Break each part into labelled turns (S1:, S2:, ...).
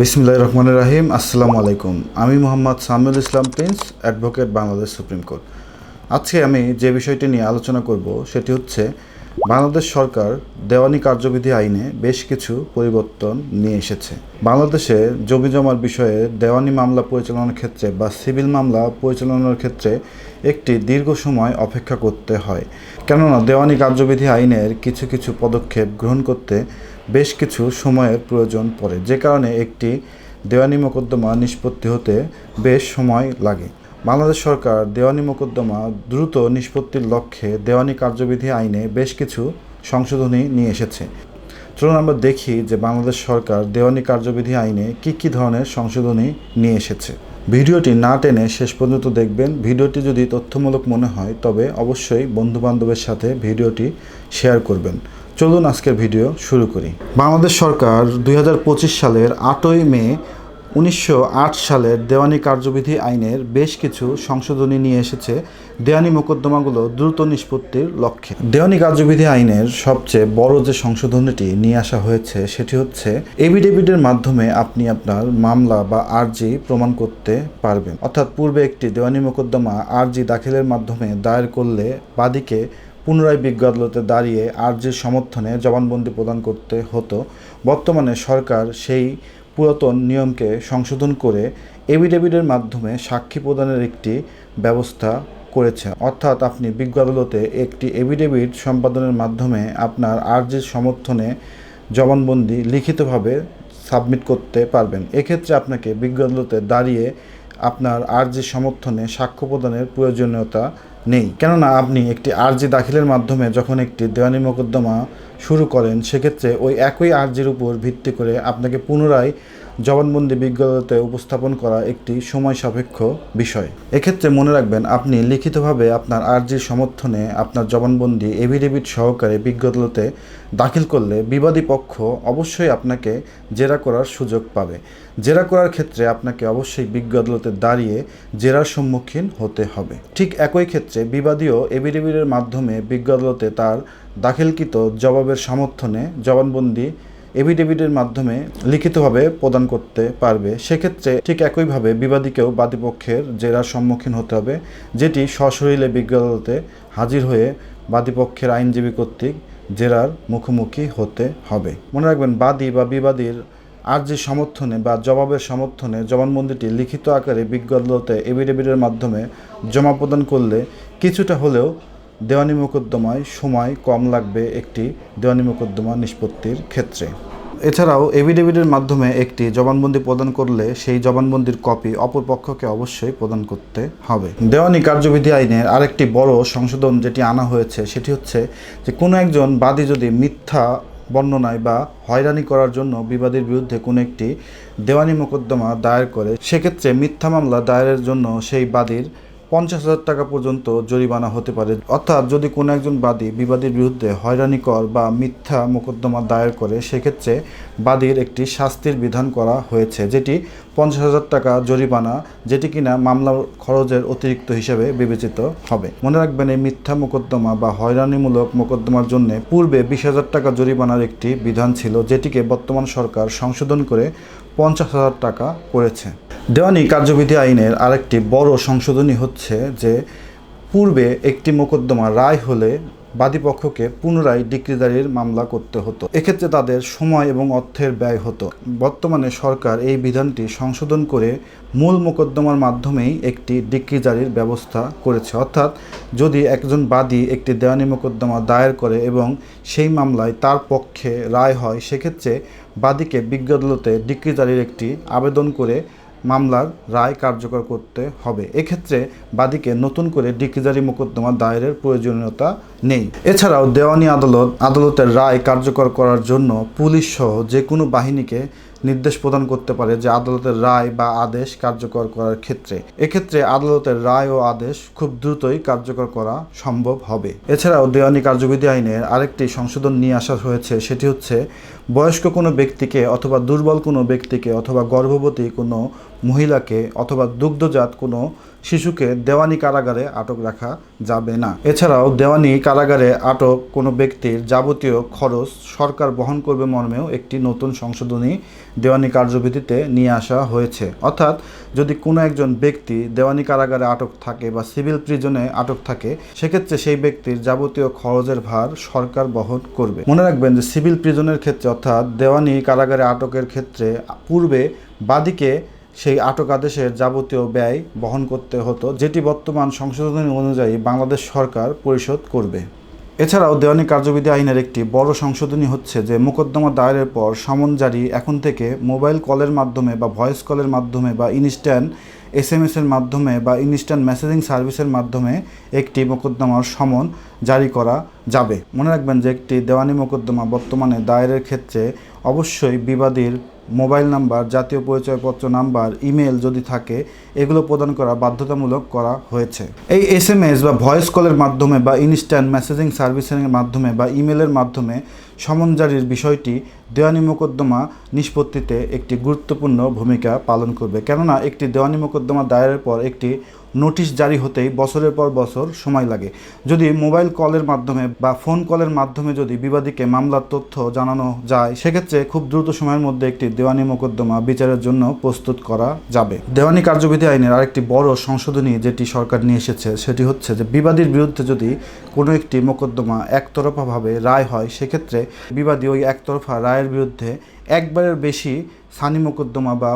S1: বিসমিল্লাহ রহমান রাহিম। আসসালামু আলাইকুম। আমি Mohammad Samiul Islam Prince, advocate Bangladesh supreme court. আজকে আমি যে বিষয়টি নিয়ে আলোচনা করব, সেটি হচ্ছে বাংলাদেশ সরকার দেওয়ানি কার্যবিধি আইনে বেশ কিছু পরিবর্তন নিয়ে এসেছে। বাংলাদেশে জমি জমার বিষয়ে দেওয়ানি মামলা পরিচালনার ক্ষেত্রে বা সিভিল মামলা পরিচালনার ক্ষেত্রে একটি দীর্ঘ সময় অপেক্ষা করতে হয়। কেননা, দেওয়ানি কার্যবিধি আইনের কিছু কিছু পদক্ষেপ গ্রহণ করতে বেশ কিছু সময়ের প্রয়োজন পড়ে, যে কারণে একটি দেওয়ানি মোকদ্দমা নিষ্পত্তি হতে বেশ সময় লাগে। বাংলাদেশ সরকার দেওয়ানি মোকদ্দমা দ্রুত নিষ্পত্তির লক্ষ্যে দেওয়ানি কার্যবিধি আইনে বেশ কিছু সংশোধনী নিয়ে এসেছে। চলুন আমরা দেখি যে বাংলাদেশ সরকার দেওয়ানি কার্যবিধি আইনে কী কী ধরনের সংশোধনী নিয়ে এসেছে। ভিডিওটি না টেনে শেষ পর্যন্ত দেখবেন। ভিডিওটি যদি তথ্যমূলক মনে হয়, তবে অবশ্যই বন্ধুবান্ধবের সাথে ভিডিওটি শেয়ার করবেন। চলুন আজকের ভিডিও শুরু করি। বাংলাদেশ সরকার দুই হাজার পঁচিশ সালের আটই মে উনিশশো আট সালের দেওয়ানি কার্যবিধি আইনের বেশ কিছু সংশোধনী নিয়ে এসেছে দেওয়ানি মোকদ্দমাগুলো দ্রুত নিষ্পত্তির লক্ষ্যে। দেওয়ানি কার্যবিধি আইনের সবচেয়ে বড় যে সংশোধনীটি নিয়ে আসা হয়েছে সেটি হচ্ছে এভিডেভিডের মাধ্যমে আপনি আপনার মামলা বা আর্জি প্রমাণ করতে পারবেন। অর্থাৎ পূর্বে একটি দেওয়ানি মোকদ্দমা আর্জি দাখিলের মাধ্যমে দায়ের করলে বাদীকে পুনরায় বিজ্ঞ আদালতে দাঁড়িয়ে আর্জির সমর্থনে জবানবন্দি প্রদান করতে হতো। বর্তমানে সরকার সেই পুরাতন নিয়মকে সংশোধন করে এভিডেভিডের মাধ্যমে সাক্ষী প্রদানের একটি ব্যবস্থা করেছে। অর্থাৎ আপনি বিজ্ঞ আদালতে একটি এভিডেভিড সম্পাদনের মাধ্যমে আপনার আর্জির সমর্থনে জবানবন্দি লিখিতভাবে সাবমিট করতে পারবেন। এক্ষেত্রে আপনাকে বিজ্ঞ আদালতে দাঁড়িয়ে আপনার আর্জির সমর্থনে সাক্ষ্য প্রদানের প্রয়োজনীয়তা নেই। কেননা আপনি একটি আর্জি দাখিলের মাধ্যমে যখন একটি দেওয়ানি মোকদ্দমা শুরু করেন, সেক্ষেত্রে ওই একই আর্জির উপর ভিত্তি করে আপনাকে পুনরায় জবানবন্দি বিজ্ঞতাতে উপস্থাপন করা একটি সময় সাপেক্ষ বিষয়। এক্ষেত্রে মনে রাখবেন, আপনি লিখিতভাবে আপনার আর্জির সমর্থনে আপনার জবানবন্দি এভিডেভিট সহকারে বিজ্ঞ আদালতে দাখিল করলে বিবাদী পক্ষ অবশ্যই আপনাকে জেরা করার সুযোগ পাবে। জেরা করার ক্ষেত্রে আপনাকে অবশ্যই বিজ্ঞ আদালতে দাঁড়িয়ে জেরার সম্মুখীন হতে হবে। ঠিক একই ক্ষেত্রে বিবাদীও এভিডেভিটের মাধ্যমে বিজ্ঞ আদালতে তার দাখিলকৃত জবাবের সমর্থনে জবানবন্দি এভিডেভিটের মাধ্যমে লিখিতভাবে প্রদান করতে পারবে। সেক্ষেত্রে ঠিক একইভাবে বিবাদীকেও বাদীপক্ষের জেরার সম্মুখীন হতে হবে, যেটি সশরীরে বিজ্ঞ আদালতে হাজির হয়ে বাদীপক্ষের আইনজীবী কর্তৃক জেরার মুখোমুখি হতে হবে। মনে রাখবেন, বাদী বা বিবাদীর আর্জির সমর্থনে বা জবাবের সমর্থনে জবানবন্দিটি লিখিত আকারে বিজ্ঞ আদালতে এভিডেভিটের মাধ্যমে জমা প্রদান করলে কিছুটা হলেও দেওয়ানি মোকদ্দমায় সময় কম লাগবে একটি দেওয়ানি মোকদ্দমা নিষ্পত্তির ক্ষেত্রে। এছাড়াও এভিডেভিটের মাধ্যমে একটি জবানবন্দি প্রদান করলে সেই জবানবন্দির কপি অপর পক্ষকে অবশ্যই প্রদান করতে হবে। দেওয়ানি কার্যবিধি আইনের আরেকটি বড় সংশোধন যেটি আনা হয়েছে সেটি হচ্ছে যে কোনো একজন বাদী যদি মিথ্যা বর্ণনায় বা হয়রানি করার জন্য বিবাদীর বিরুদ্ধে কোনো একটি দেওয়ানি মোকদ্দমা দায়ের করে, সেক্ষেত্রে মিথ্যা মামলা দায়েরের জন্য সেই বাদীর পঞ্চাশ হাজার টাকা পর্যন্ত জরিমানা হতে পারে। অর্থাৎ যদি কোনো একজন বাদী বিবাদীর বিরুদ্ধে হয়রানিকর বা মিথ্যা মোকদ্দমা দায়ের করে, সেক্ষেত্রে বাদীর একটি শাস্তির বিধান করা হয়েছে, যেটি পঞ্চাশ হাজার টাকা জরিমানা, যেটি কিনা মামলার খরচের অতিরিক্ত হিসেবে বিবেচিত হবে। মনে রাখবেন, এই মিথ্যা মোকদ্দমা বা হয়রানিমূলক মোকদ্দমার জন্য পূর্বে বিশ হাজার টাকা জরিমানার একটি বিধান ছিল, যেটিকে বর্তমান সরকার সংশোধন করে পঞ্চাশ হাজার টাকা করেছে। দেওয়ানি কার্যবিধি আইনের আরেকটি বড় সংশোধনী হচ্ছে যে, পূর্বে একটি মোকদ্দমা রায় হলে বাদীপক্ষকে পুনরায় ডিক্রিদারির মামলা করতে হতো। এক্ষেত্রে তাদের সময় এবং অর্থের ব্যয় হতো। বর্তমানে সরকার এই বিধানটি সংশোধন করে মূল মোকদ্দমার মাধ্যমেই একটি ডিক্রি জারির ব্যবস্থা করেছে। অর্থাৎ, যদি একজন বাদী একটি দেওয়ানি মোকদ্দমা দায়ের করে এবং সেই মামলায় তার পক্ষে রায় হয়, সেক্ষেত্রে বাদীকে বিজ্ঞ আদালতে ডিক্রিজারির একটি আবেদন করে মামলার রায় কার্যকর করতে হবে। এক্ষেত্রে বাদীকে নতুন করে ডিক্রিজারি মোকদ্দমা দায়েরের প্রয়োজনীয়তা নেই। এছাড়াও দেওয়ানি আদালত আদালতের রায় কার্যকর করার জন্য পুলিশ সহ যে কোনো বাহিনীকে নির্দেশ প্রদান করতে পারে যে আদালতের রায় বা আদেশ কার্যকর করার ক্ষেত্রে। এক্ষেত্রে আদালতের রায় ও আদেশ খুব দ্রুতই কার্যকর করা সম্ভব হবে। এছাড়াও দেওয়ানি কার্যবিধি আইনের আরেকটি সংশোধন নিয়ে আসা হয়েছে, সেটি হচ্ছে বয়স্ক কোনো ব্যক্তিকে অথবা দুর্বল কোনো ব্যক্তিকে অথবা গর্ভবতী কোনো মহিলাকে অথবা দুগ্ধজাত কোনো শিশুকে দেওয়ানি কারাগারে আটক রাখা যাবে না। এছাড়াও দেওয়ানি কারাগারে আটক কোনো ব্যক্তির যাবতীয় খরচ সরকার বহন করবে মর্মেও একটি নতুন সংশোধনী দেওয়ানি কার্যবিধিতে নিয়ে আসা হয়েছে। অর্থাৎ যদি কোনো একজন ব্যক্তি দেওয়ানি কারাগারে আটক থাকে বা সিভিল প্রিজনে আটক থাকে, সেক্ষেত্রে সেই ব্যক্তির যাবতীয় খরচের ভার সরকার বহন করবে। মনে রাখবেন যে সিভিল প্রিজনের ক্ষেত্রে অর্থাৎ দেওয়ানি কারাগারে আটকের ক্ষেত্রে পূর্বে বাদীকে সেই আটক আদেশের যাবতীয় ব্যয় বহন করতে হতো, যেটি বর্তমান সংশোধনী অনুযায়ী বাংলাদেশ সরকার পরিশোধ করবে। এছাড়াও দেওয়ানি কার্যবিধি আইনের একটি বড় সংশোধনী হচ্ছে যে, মোকদ্দমা দায়েরের পর সমন জারি এখন থেকে মোবাইল কলের মাধ্যমে বা ভয়েস কলের মাধ্যমে বা ইনস্ট্যান্ট এস এম এসের মাধ্যমে বা ইনস্ট্যান্ট মেসেজিং সার্ভিসের মাধ্যমে একটি মোকদ্দমার সমন জারি করা যাবে। মনে রাখবেন যে, একটি দেওয়ানি মোকদ্দমা বর্তমানে দায়েরের ক্ষেত্রে অবশ্যই বিবাদীর মোবাইল নাম্বার, জাতীয় পরিচয়পত্র নাম্বার ইমেল যদি থাকে, এগুলো প্রদান করা বাধ্যতামূলক করা হয়েছে। এই এস এম এস বা ভয়েস কলের মাধ্যমে বা ইনস্ট্যান্ট মেসেজিং সার্ভিসের মাধ্যমে বা ইমেলের মাধ্যমে সমন বিষয়টি দেওয়ানি মোকদ্দমা নিষ্পত্তিতে একটি গুরুত্বপূর্ণ ভূমিকা পালন করবে। কেননা, একটি দেওয়ানি মোকদ্দমা দায়েরের পর একটি নোটিশ জারি হতেই বছরের পর বছর সময় লাগে। যদি মোবাইল কলের মাধ্যমে বা ফোন কলের মাধ্যমে যদি বিবাদীকে মামলার তথ্য জানানো যায়, সেক্ষেত্রে খুব দ্রুত সময়ের মধ্যে একটি দেওয়ানি মোকদ্দমা বিচারের জন্য প্রস্তুত করা যাবে। দেওয়ানি কার্যবিধি আইনের আরেকটি বড় সংশোধনী যেটি সরকার নিয়ে এসেছে, সেটি হচ্ছে যে বিবাদীর বিরুদ্ধে যদি কোনো একটি মোকদ্দমা একতরফাভাবে রায় হয়, সেক্ষেত্রে বিবাদী ওই একতরফা রায়ের বিরুদ্ধে একবারের বেশি সানি মোকদ্দমা বা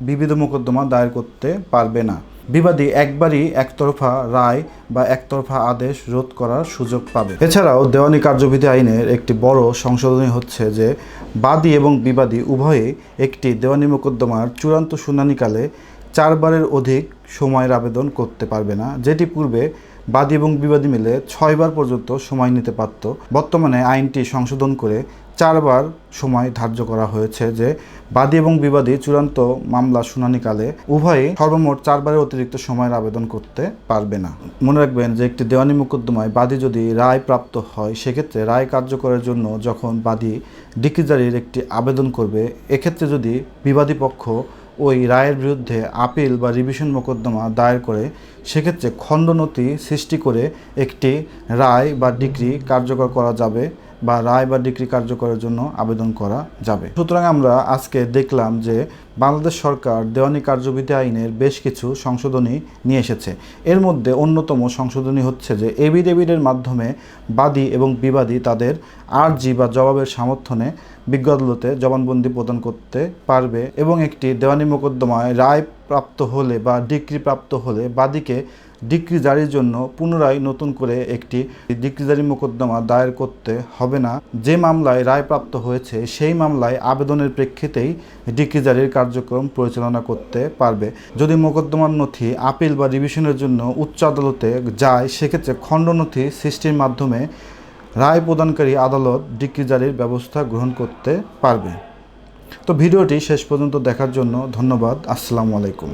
S1: বিবিধ মোকদ্দমা দায়ের করতে পারবে না। বিবাদী একবারই একতরফা রায় বা একতরফা আদেশ রোধ করার সুযোগ পাবে। এছাড়াও দেওয়ানি কার্যবিধি আইনের একটি বড় সংশোধনী হচ্ছে যে, বাদী এবং বিবাদী উভয়ে একটি দেওয়ানি মোকদ্দমার চূড়ান্ত শুনানিকালে চারবারের অধিক সময়ের আবেদন করতে পারবে না। যেটি পূর্বে বাদী এবং বিবাদী মিলে ছয়বার পর্যন্ত সময় নিতে পারত। বর্তমানে আইনটি সংশোধন করে চারবার সময় ধার্য করা হয়েছে যে বাদী এবং বিবাদী চূড়ান্ত মামলা শুনানিকালে উভয়ে সর্বমোট চারবারের অতিরিক্ত সময়ের আবেদন করতে পারবে না। মনে রাখবেন যে একটি দেওয়ানি মোকদ্দমায় বাদী যদি রায় প্রাপ্ত হয়, সেক্ষেত্রে রায় কার্যকরের জন্য যখন বাদী ডিকিজারির একটি আবেদন করবে, এক্ষেত্রে যদি বিবাদী পক্ষ ওই রায়ের বিরুদ্ধে আপিল বা রিভিশন মোকদ্দমা দায়ের করে, সেক্ষেত্রে খণ্ডনতি সৃষ্টি করে একটি রায় বা ডিগ্রি কার্যকর করা যাবে বা রায় বা ডিগ্রি কার্যকরের জন্য আবেদন করা যাবে। সুতরাং আমরা আজকে দেখলাম যে বাংলাদেশ সরকার দেওয়ানি কার্যবিধি আইনের বেশ কিছু সংশোধনী নিয়ে এসেছে। এর মধ্যে অন্যতম সংশোধনী হচ্ছে যে এভিডেভিডের মাধ্যমে বাদী এবং বিবাদী তাদের আর্জি বা জবাবের সমর্থনে বিজ্ঞ আদালতে জবানবন্দি প্রদান করতে পারবে এবং একটি দেওয়ানি মোকদ্দমায় রায় প্রাপ্ত হলে বা ডিগ্রি প্রাপ্ত হলে বাদীকে ডিক্রি জারির জন্য পুনরায় নতুন করে একটি ডিক্রি জারি মোকদ্দমা দায়ের করতে হবে না। যে মামলায় রায় প্রাপ্ত হয়েছে, সেই মামলায় আবেদনের প্রেক্ষিতেই ডিক্রি জারির কার্যক্রম পরিচালনা করতে পারবে। যদি মোকদ্দমার নথি আপিল বা রিভিশনের জন্য উচ্চ আদালতে যায়, সেক্ষেত্রে খণ্ডনথি সৃষ্টির মাধ্যমে রায় প্রদানকারী আদালত ডিক্রি জারির ব্যবস্থা গ্রহণ করতে পারবে। তো ভিডিওটি শেষ পর্যন্ত দেখার জন্য ধন্যবাদ। আসসালামু আলাইকুম।